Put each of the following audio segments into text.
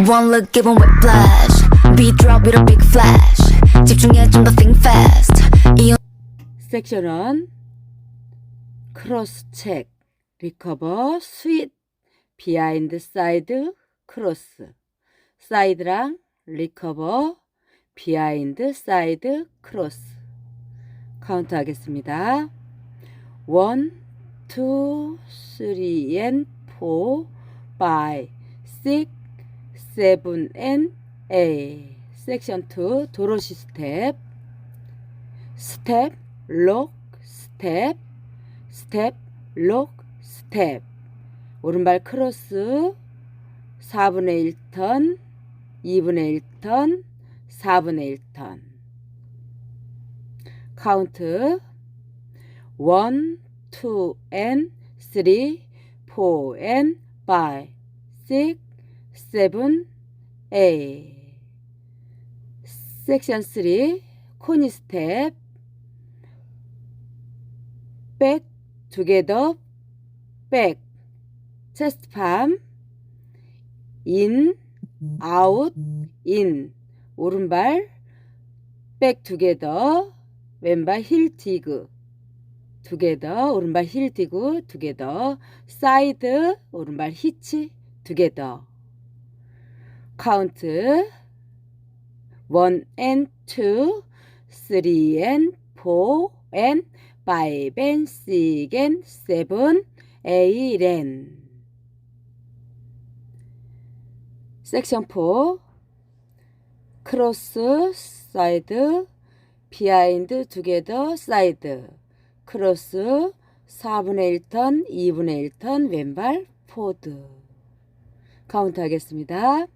One look given with flash Beat drop with a big flash 집중해 좀 더 think fast 이 섹션은 크로스 책, 리커버, 스윗, 비하인드 사이드, 크로스, 사이드랑 리커버, 비하인드 사이드, 크로스 카운트 하겠습니다. 1, 2, 3 and 4, 5, 6, 7 and 8 섹션 2 도로시 스텝 스텝, 록, 스텝, 스텝, 록, 스텝. 오른발 크로스 4분의 1턴, 2분의 1턴, 4분의 1턴. 카운트 1, 2, and 3, 4, and 5, 6, 7, 8. 섹션 3 코니 스텝 together back chest palm in out in 오른발 back together 왼발 힐 디그 together 오른발 힐 디그 together side 오른발 히치 together count 1 and 2 3 and 4 and 5 and 6 and 7, 8 and 섹션 4 크로스 사이드 비하인드 투게더 사이드. 크로스 4분의 1턴 2분의 1턴 왼발 포드. 카운트 하겠습니다.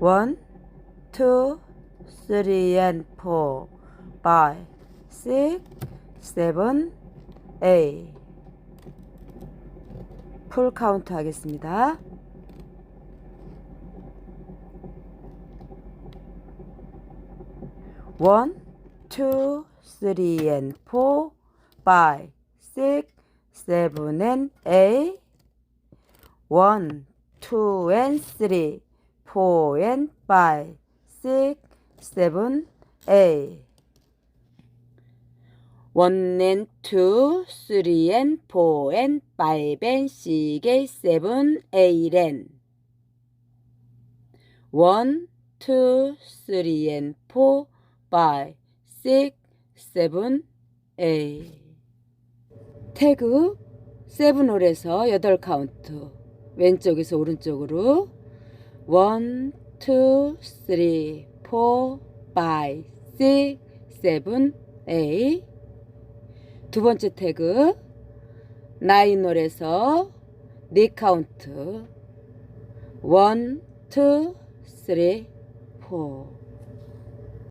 1 2 3 and 4 5, 6, 7, 8. 풀 카운트 하겠습니다. 원, 투, 쓰리, 앤 포, 파이, 식, 세븐, 앤 에이. 원, 투, 앤 쓰리, 포, 앤 파이, 식, 세븐, 에이. 원 and two, three and four and five and six and seven, eight and one, two, three and four, five, six, seven, eight. 태그 세븐홀에서 여덟 카운트 왼쪽에서 오른쪽으로 원, 투, 쓰리, 포, 파이, 식, 세븐, 에잇 두 번째 태그. 나인홀에서 네 카운트. 원, 투, 쓰리, 포